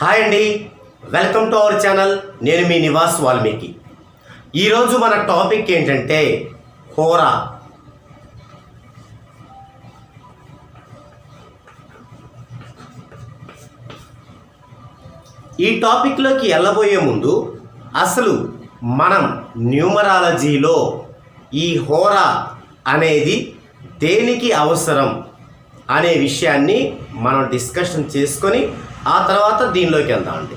Hi అండి. Welcome to our channel. నేను మీ నివాస్ వాల్మీకి. ఈరోజు మన టాపిక్ ఏంటంటే హోరా. ఈ టాపిక్లోకి వెళ్ళబోయే ముందు అసలు మనం న్యూమరాలజీలో ఈ హోరా అనేది దేనికి అవసరం అనే విషయాన్ని మనం డిస్కషన్ చేసుకొని ఆ తర్వాత దీనిలోకి వెళ్దామండి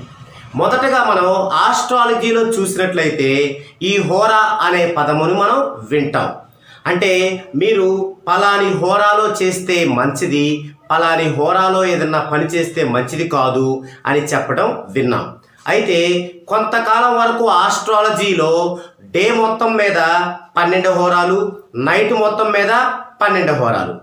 మొదటగా మనం ఆస్ట్రాలజీలో చూసినట్లయితే ఈ హోరా అనే పదమును మనం వింటాం. అంటే మీరు పలాని హోరాలో చేస్తే మంచిది పలాని హోరాలో ఏదన్నా పని చేస్తే మంచిది కాదు అని చెప్పడం విన్నాం. అయితే కొంతకాలం వరకు ఆస్ట్రాలజీలో డే మొత్తం మీద పన్నెండు హోరాలు నైట్ మొత్తం మీద పన్నెండు హోరాలు.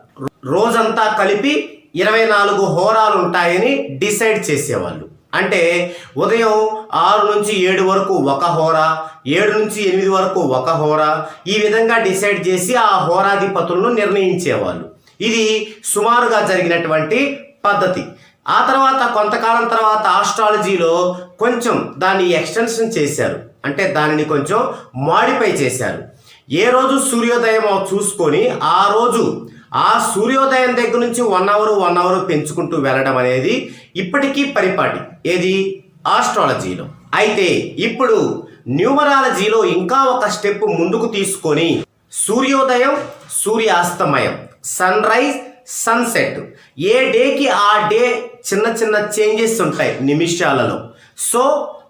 రోజంతా కలిపి ఇరవై నాలుగు హోరాలు ఉంటాయని డిసైడ్ చేసేవాళ్ళు. అంటే ఉదయం ఆరు నుంచి ఏడు వరకు ఒక హోరా ఏడు నుంచి ఎనిమిది వరకు ఒక హోరా ఈ విధంగా డిసైడ్ చేసి ఆ హోరాధిపతులను నిర్ణయించేవాళ్ళు. ఇది సుమారుగా జరిగినటువంటి పద్ధతి. ఆ తర్వాత కొంతకాలం తర్వాత ఆస్ట్రాలజీలో కొంచెం దాన్ని ఎక్స్టెన్షన్ చేశారు. అంటే దానిని కొంచెం మాడిఫై చేశారు. ఏ రోజు సూర్యోదయం చూసుకొని ఆ రోజు ఆ సూర్యోదయం దగ్గర నుంచి వన్ అవర్ వన్ అవర్ పెంచుకుంటూ వెళ్ళడం అనేది ఇప్పటికీ పరిపాటి. ఏది? ఆస్ట్రాలజీలో అయితే ఇప్పుడు న్యూమరాలజీలో ఇంకా ఒక స్టెప్ ముందుకు తీసుకొని సూర్యోదయం సూర్యాస్తమయం సన్ రైజ్ సన్సెట్ ఏ డేకి ఆ డే చిన్న చిన్న చేంజెస్ ఉంటాయి నిమిషాలలో. సో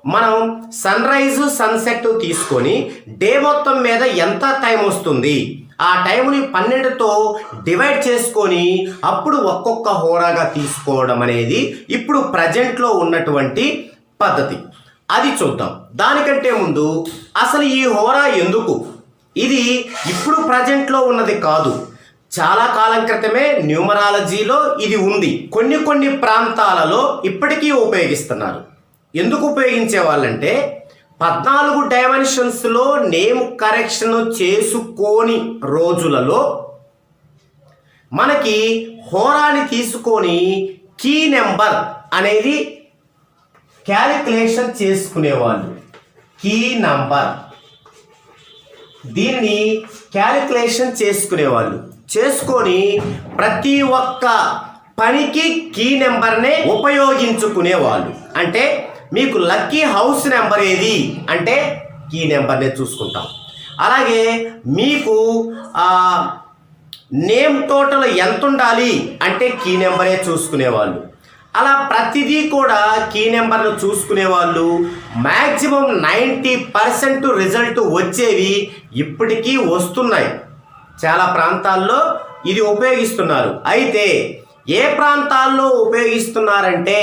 మనం సన్ రైజు సన్సెట్ తీసుకొని డే మొత్తం మీద ఎంత టైం వస్తుంది? ఆ టైంని పన్నెండుతో డివైడ్ చేసుకొని అప్పుడు ఒక్కొక్క హోరాగా తీసుకోవడం అనేది ఇప్పుడు ప్రజెంట్లో ఉన్నటువంటి పద్ధతి. అది చూద్దాం. దానికంటే ముందు అసలు ఈ హోరా ఎందుకు? ఇది ఇప్పుడు ప్రజెంట్లో ఉన్నది కాదు. చాలా కాలం క్రితమే న్యూమరాలజీలో ఇది ఉంది. కొన్ని కొన్ని ప్రాంతాలలో ఇప్పటికీ ఉపయోగిస్తున్నారు. ఎందుకు ఉపయోగించే వాళ్ళంటే పద్నాలుగు డైమెన్షన్స్లో నేమ్ కరెక్షన్ చేసుకోని రోజులలో మనకి హోరాని తీసుకొని కీ నెంబర్ అనేది క్యాలిక్యులేషన్ చేసుకునేవాళ్ళు. కీ నంబర్ దీన్ని క్యాలిక్యులేషన్ చేసుకునేవాళ్ళు. చేసుకొని ప్రతి ఒక్క పనికి కీ నెంబర్నే ఉపయోగించుకునేవాళ్ళు. అంటే మీకు లక్కీ హౌస్ నెంబర్ ఏది? అంటే కీ నెంబర్నే చూసుకుంటాం. అలాగే మీకు నేమ్ టోటల్ ఎంత ఉండాలి? అంటే కీ నెంబరే చూసుకునేవాళ్ళు. అలా ప్రతిదీ కూడా కీ నెంబర్ను చూసుకునే వాళ్ళు మ్యాక్సిమం నైంటీ పర్సెంట్ రిజల్ట్ వచ్చేవి ఇప్పటికీ వస్తున్నాయి. చాలా ప్రాంతాల్లో ఇది ఉపయోగిస్తున్నారు. అయితే ఏ ప్రాంతాల్లో ఉపయోగిస్తున్నారంటే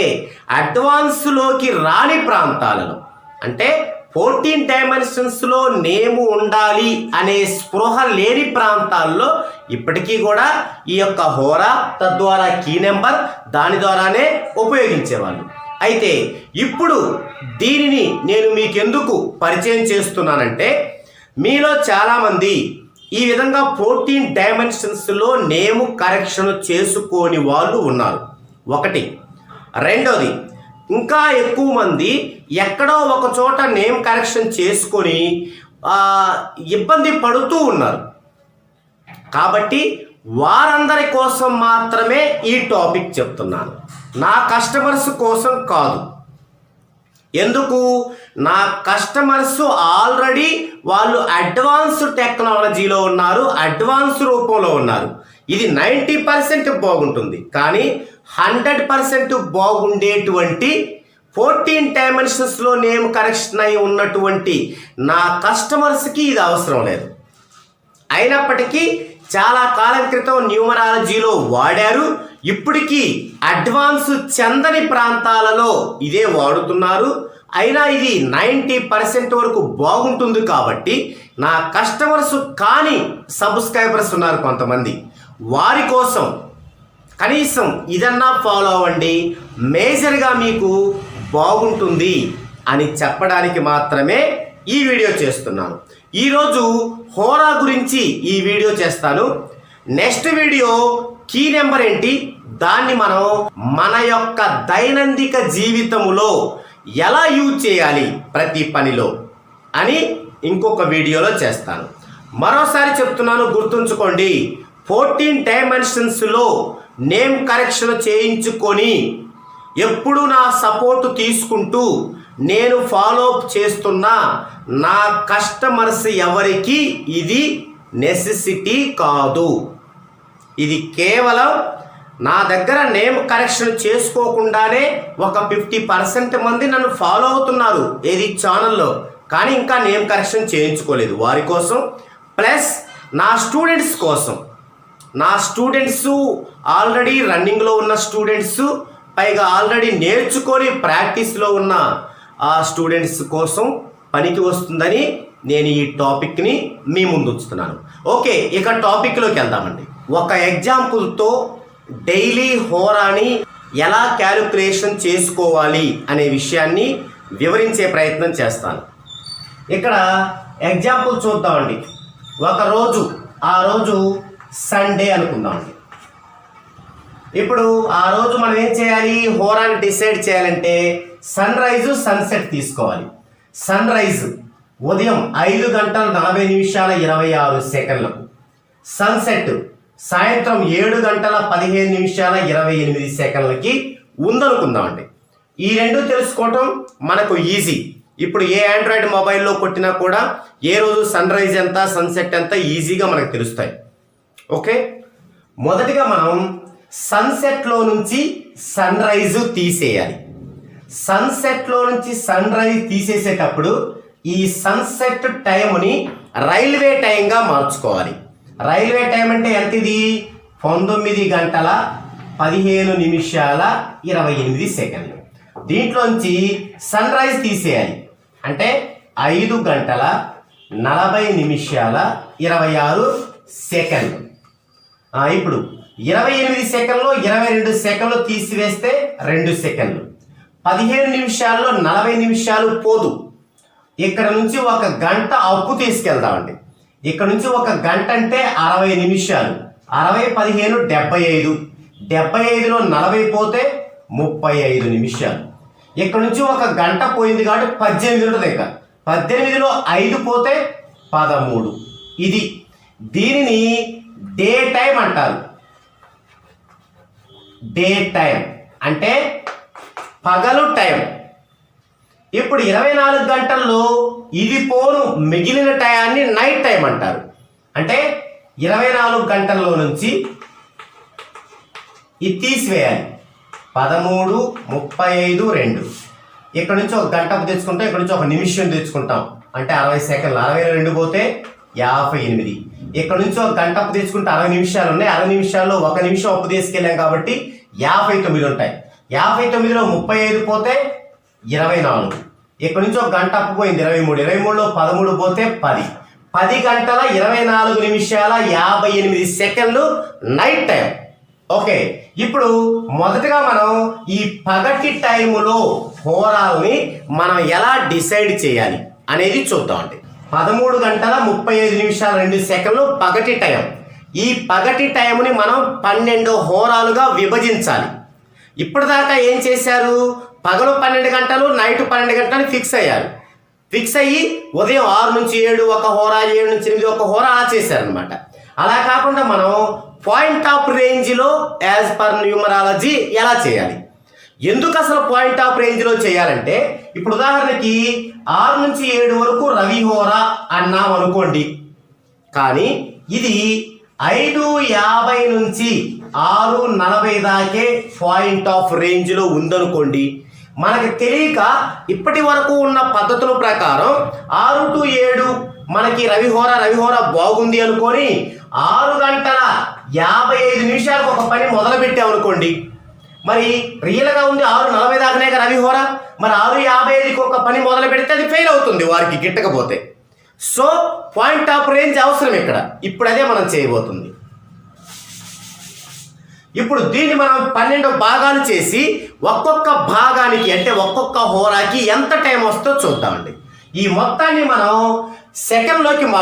అడ్వాన్స్లోకి రాని ప్రాంతాలలో. అంటే ఫోర్టీన్ డైమెన్షన్స్లో నేము ఉండాలి అనే స్పృహ లేని ప్రాంతాల్లో ఇప్పటికీ కూడా ఈ యొక్క హోరా తద్వారా కీ నెంబర్ దాని ద్వారానే ఉపయోగించేవాళ్ళు. అయితే ఇప్పుడు దీనిని నేను మీకెందుకు పరిచయం చేస్తున్నానంటే మీలో చాలామంది ఈ విధంగా ఫోర్టీన్ డైమెన్షన్స్లో నేము కరెక్షన్ చేసుకోని వాళ్ళు ఉన్నారు. ఒకటి. రెండోది ఇంకా ఎక్కువ మంది ఎక్కడో ఒక చోట నేమ్ కరెక్షన్ చేసుకొని ఇబ్బంది పడుతూ ఉన్నారు. కాబట్టి వారందరి కోసం మాత్రమే ఈ టాపిక్ చెప్తున్నాను. నా కస్టమర్స్ కోసం కాదు. ఎందుకు? నా కస్టమర్స్ ఆల్రెడీ వాళ్ళు అడ్వాన్స్ టెక్నాలజీలో ఉన్నారు అడ్వాన్స్ రూపంలో ఉన్నారు. ఇది నైంటీ పర్సెంట్ బాగుంటుంది. కానీ హండ్రెడ్ పర్సెంట్ బాగుండేటువంటి ఫోర్టీన్ డైమెన్షన్స్లో నేమ్ కరెక్షన్ అయి ఉన్నటువంటి నా కస్టమర్స్కి ఇది అవసరం లేదు. అయినప్పటికీ చాలా కాలం క్రితం న్యూమరాలజీలో వాడారు. ఇప్పటికీ అడ్వాన్స్ చందని ప్రాంతాలలో ఇదే వాడుతున్నారు. అయినా ఇది నైంటీ పర్సెంట్ వరకు బాగుంటుంది కాబట్టి నా కస్టమర్స్ కానీ సబ్స్క్రైబర్స్ ఉన్నారు కొంతమంది. వారి కోసం కనీసం ఇదన్నా ఫాలో అవ్వండి. మేజర్గా మీకు బాగుంటుంది అని చెప్పడానికి మాత్రమే ఈ వీడియో చేస్తున్నాను. ఈరోజు హోరా గురించి ఈ వీడియో చేస్తాను. నెక్స్ట్ వీడియో కీ నెంబర్ ఏంటి? దాన్ని మనం మన యొక్క దైనందిక జీవితములో ఎలా యూజ్ చేయాలి ప్రతి పనిలో అని ఇంకొక వీడియోలో చేస్తాను. మరోసారి చెప్తున్నాను గుర్తుంచుకోండి. ఫోర్టీన్ డైమెన్షన్స్లో నేమ్ కరెక్షన్ చేయించుకొని ఎప్పుడు నా సపోర్ట్ తీసుకుంటూ నేను ఫాలో అప్ చేస్తున్న నా కస్టమర్స్ ఎవరికి ఇది నెసెసిటీ కాదు. ఇది కేవలం నా దగ్గర నేమ్ కరెక్షన్ చేసుకోకుండానే ఒక ఫిఫ్టీ పర్సెంట్ మంది నన్ను ఫాలో అవుతున్నారు ఏది ఛానల్లో కానీ ఇంకా నేమ్ కరెక్షన్ చేయించుకోలేదు. వారి కోసం ప్లస్ నా స్టూడెంట్స్ కోసం. నా స్టూడెంట్స్ ఆల్రెడీ రన్నింగ్లో ఉన్న స్టూడెంట్స్ పైగా ఆల్రెడీ నేర్చుకొని ప్రాక్టీస్లో ఉన్న ఆ స్టూడెంట్స్ కోసం పనికి వస్తుందని నేను ఈ టాపిక్ని మీ ముందు ఉంచుతున్నాను. ఓకే ఇక టాపిక్లోకి వెళ్దామండి. ఒక ఎగ్జాంపుల్తో డైలీ హోరాని ఎలా క్యాలిక్యులేషన్ చేసుకోవాలి అనే విషయాన్ని వివరించే ప్రయత్నం చేస్తాను. ఇక్కడ ఎగ్జాంపుల్ చూద్దామండి. ఒకరోజు ఆ రోజు సండే అనుకుందామండి. ఇప్పుడు ఆ రోజు మనం ఏం చేయాలి? హోరాని డిసైడ్ చేయాలంటే సన్ రైజు సన్సెట్ తీసుకోవాలి. సన్ రైజ్ ఉదయం ఐదు గంటల నలభై నిమిషాల ఇరవై ఆరు సెకండ్లకు సన్సెట్ సాయంత్రం ఏడు గంటల పదిహేను నిమిషాల ఇరవై ఎనిమిది సెకండ్లకి ఉందనుకుందామండి. ఈ రెండు తెలుసుకోవటం మనకు ఈజీ. ఇప్పుడు ఏ ఆండ్రాయిడ్ మొబైల్లో కొట్టినా కూడా ఏ రోజు సన్ రైజ్ ఎంత సన్సెట్ ఎంత ఈజీగా మనకు తెలుస్తాయి. ఓకే? మొదటిగా మనం సన్సెట్లో నుంచి సన్ రైజ్ తీసేయాలి. సన్సెట్లో నుంచి సన్ రైజ్ తీసేసేటప్పుడు ఈ సన్సెట్ టైంని రైల్వే టైంగా మార్చుకోవాలి. రైల్వే టైం అంటే ఎంత ఇది పంతొమ్మిది గంటల పదిహేను నిమిషాల ఇరవై ఎనిమిది సెకండ్లు. దీంట్లోంచి సన్ రైజ్ తీసేయాలి. అంటే ఐదు గంటల నలభై నిమిషాల ఇరవై ఆరు సెకండ్లు. ఇప్పుడు ఇరవై ఎనిమిది సెకండ్లు ఇరవై రెండు సెకండ్లు తీసివేస్తే రెండు సెకండ్లు. పదిహేను నిమిషాల్లో నలభై నిమిషాలు పోదు. ఇక్కడ నుంచి ఒక గంట అప్పు తీసుకెళ్దామండి. ఇక్కడ నుంచి ఒక గంట అంటే అరవై నిమిషాలు. అరవై పదిహేను డెబ్బై ఐదు. డెబ్బై ఐదులో నలభై పోతే ముప్పై ఐదు నిమిషాలు. ఇక్కడ నుంచి ఒక గంట పోయింది కాబట్టి పద్దెనిమిది ఉంటుంది ఇంకా పద్దెనిమిదిలో ఐదు పోతే పదమూడు. ఇది దీనిని డే టైం అంటారు. డే టైం అంటే పగలు టైం. ఇప్పుడు ఇరవై నాలుగు గంటల్లో ఇది పోను మిగిలిన టయాన్ని నైట్ టైం అంటారు. అంటే ఇరవై నాలుగు గంటల్లో నుంచి ఇది తీసివేయాలి. పదమూడు ముప్పై ఐదు రెండు. ఇక్కడ నుంచి ఒక గంట తెచ్చుకుంటాం ఇక్కడ నుంచి ఒక నిమిషం తెచ్చుకుంటాం. అంటే అరవై సెకండ్లు. అరవై రెండు పోతే యాభై ఎనిమిది. ఇక్కడ నుంచి ఒక గంట అప్పు తెచ్చుకుంటే అరవై నిమిషాలు ఉన్నాయి. అరవై నిమిషాల్లో ఒక నిమిషం అప్పు తీసుకెళ్ళాం కాబట్టి యాభై తొమ్మిది ఉంటాయి. యాభై తొమ్మిదిలో ముప్పై ఐదు పోతే ఇరవై నాలుగు. ఇక్కడ నుంచి ఒక గంట అప్పుపోయింది ఇరవై మూడు. ఇరవై మూడులో పదమూడు పోతే పది. పది గంటల ఇరవై నాలుగు నిమిషాల యాభై ఎనిమిది సెకండ్లు నైట్ టైం. ఓకే ఇప్పుడు మొదటగా మనం ఈ పగటి టైములో హోరాల్ని మనం ఎలా డిసైడ్ చేయాలి అనేది చూద్దామండి పదమూడు గంటల ముప్పై ఐదు నిమిషాల రెండు సెకండ్లు పగటి టైం. ఈ పగటి టైంని మనం పన్నెండు హోరాలుగా విభజించాలి. ఇప్పటిదాకా ఏం చేశారు? పగలు పన్నెండు గంటలు నైట్ పన్నెండు గంటలు ఫిక్స్ అయ్యారు. ఫిక్స్ అయ్యి ఉదయం ఆరు నుంచి ఏడు ఒక హోరా ఏడు నుంచి ఎనిమిది ఒక హోరా అలా చేశారనమాట అలా కాకుండా మనం పాయింట్ ఆఫ్ రేంజ్లో యాజ్ పర్ న్యూమరాలజీ ఎలా చేయాలి? ఎందుకు అసలు పాయింట్ ఆఫ్ రేంజ్లో చేయాలంటే ఇప్పుడు ఉదాహరణకి ఆరు నుంచి ఏడు వరకు రవి హోరా అన్నాం అనుకోండి. కానీ ఇది ఐదు యాభై నుంచి ఆరు నలభై దాకే పాయింట్ ఆఫ్ రేంజ్లో ఉందనుకోండి మనకి తెలియక ఇప్పటి వరకు ఉన్న పద్ధతుల ప్రకారం ఆరు టు ఏడు మనకి రవిహోర రవిహోర బాగుంది అనుకొని ఆరు గంటల యాభై ఐదు నిమిషాలకు ఒక పని మొదలు పెట్టామనుకోండి మరి రియల్గా ఉంది ఆరు నలభై దాకానే రవిహోర? మరి ఆరు యాభై ఐదుకి ఒక పని మొదలు పెడితే అది ఫెయిల్ అవుతుంది వారికి గిట్టకపోతే. సో పాయింట్ ఆఫ్ రేంజ్ అవసరం ఇక్కడ. ఇప్పుడు అదే మనం చేయబోతుంది. ఇప్పుడు దీన్ని మనం పన్నెండు భాగాలు చేసి ఒక్కొక్క భాగానికి అంటే ఒక్కొక్క హోరాకి ఎంత టైం వస్తుందో చూద్దామండి. ఈ మొత్తాన్ని మనం సెకండ్లోకి